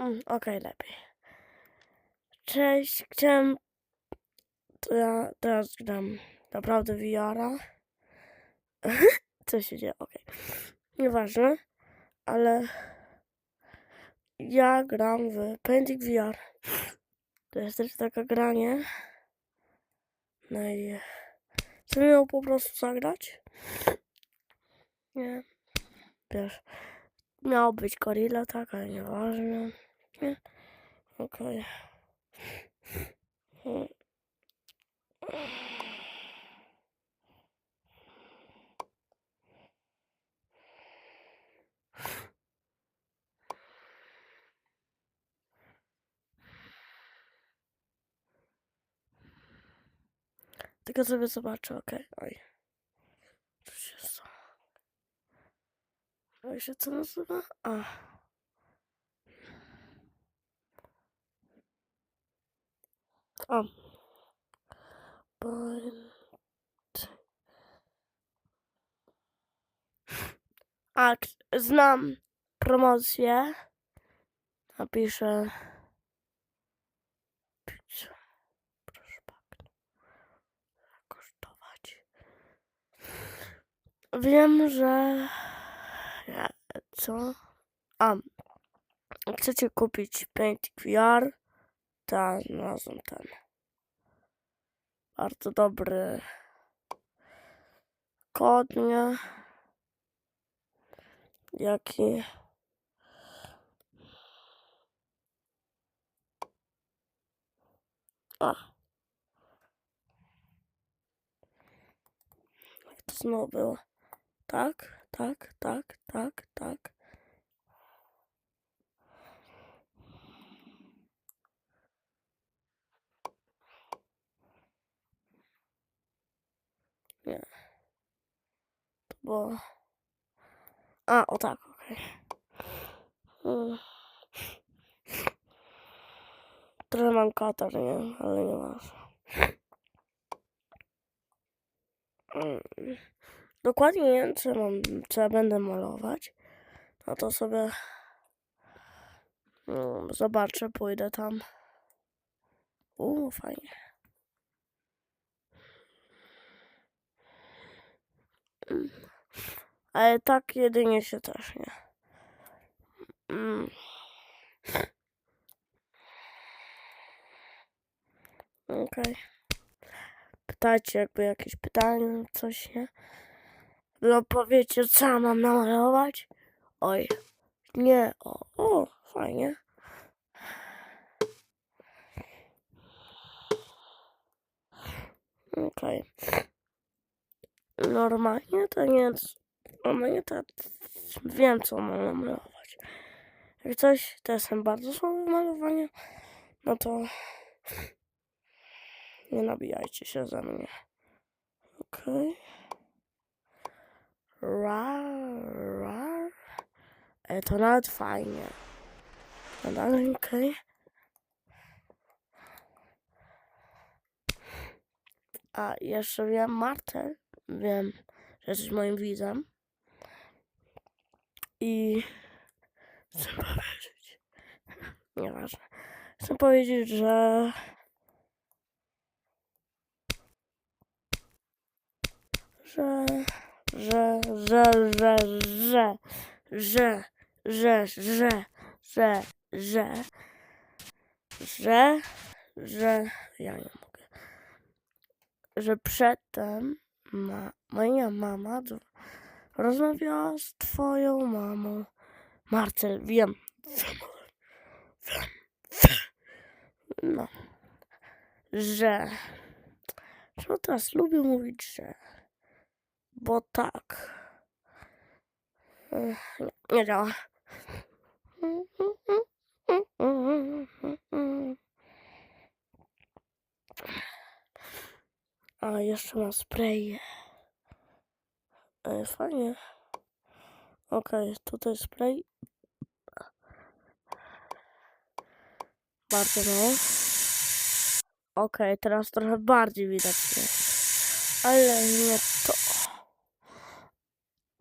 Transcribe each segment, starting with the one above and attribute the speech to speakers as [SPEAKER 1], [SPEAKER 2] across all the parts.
[SPEAKER 1] Mm, Okej, lepiej. Cześć, chciałem... Ja teraz gram naprawdę VR-a. Co się dzieje? Okej. Nieważne, ale ja gram w Painting VR. To jest też taka granie. No i chcę ją po prostu zagrać. Nie. Wiesz, miało być gorilla, tak, ale nieważne. Okej. Hmm. Tylko sobie zobaczę, okej. Oj. Co się stało? Jak się co nazywa? A. O. Point. A, znam promocję. Napiszę. Proszę. Kosztować. Wiem, że. Co? A. Chcecie kupić Paint VR? Tak, znalazłem ten. Bardzo dobry kod, nie? Jaki? A. Jak to znowu było? Tak, tak, tak, tak, tak. Nie. To było... A, o tak, okej. Mm. Trochę mam katar, nie? Ale nie masz. Mm. Dokładnie nie wiem, co, mam, co ja będę malować. No to sobie mm, zobaczę, pójdę tam. Uuu, fajnie. Mm. Ale tak jedynie się też nie. Mm. Okej. Pytajcie jakby jakieś pytania, coś nie? No powiecie, co mam namalować? Oj. Nie, o, o, fajnie. Okej. Normalnie to nie jest... Normalnie to wiem, co mam namalować. Jak coś, to jestem bardzo słaby w malowaniu, no to nie nabijajcie się ze mnie. Okej. Rar, rar. E, to nawet fajnie. No dalej, okej. A jeszcze wiem, Martel, wiem, że jesteś moim widzem. I chcę powiedzieć, nieważne, chcę powiedzieć, że że, że, że, że, że, że, że, że, że, że, że, że, ja nie mogę, że przedtem ma, moja mama rozmawiała z twoją mamą. Marcel, wiem, wiem, wiem, no, że, czemu teraz lubię mówić, że, bo tak, nie, nie działa. A jeszcze mam spray. E, fajnie. Okej, tutaj spray. Bardzo mało. Okej, teraz trochę bardziej widać mnie. Ale nie to.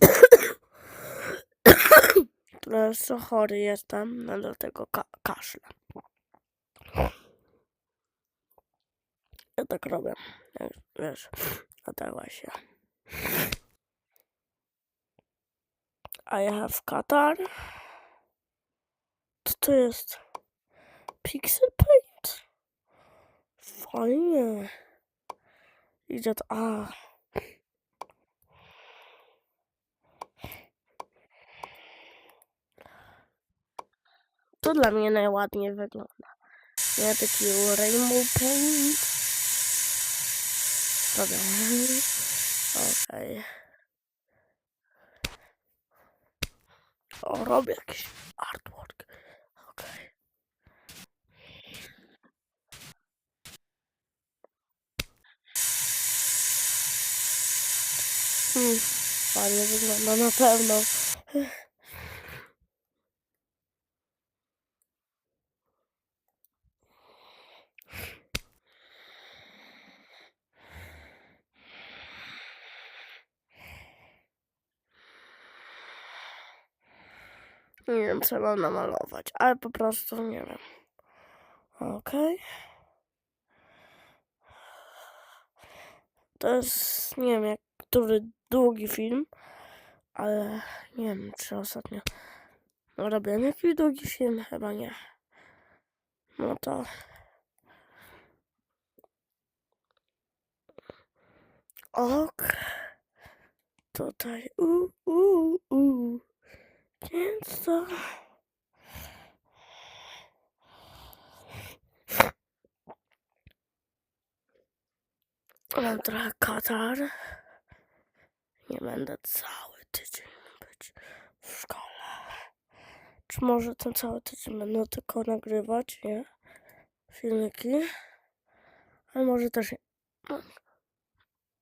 [SPEAKER 1] Teraz chory jestem, no dlatego ka kaszlę. Ja tak robię, wiesz, dlatego się. I have Qatar. Co to jest? Pixel Paint? Fajnie. Idzie to. A. To dla mnie najładniej wygląda. Ja taki rainbow paint. Dobra. Okej. O, robię jakiś artwork. Okej. Hmm, fajnie wygląda na pewno. Nie wiem, co mam namalować, ale po prostu nie wiem. Okej. To jest, nie wiem, jak który długi film, ale nie wiem, czy ostatnio robiłem jakiś długi film, chyba nie. No to... Ok. Tutaj, u, u, u. Więc to... Mam trochę katar. Nie będę cały tydzień być w szkole. Czy może ten cały tydzień będę tylko nagrywać, nie? Filmiki. Ale może też nie.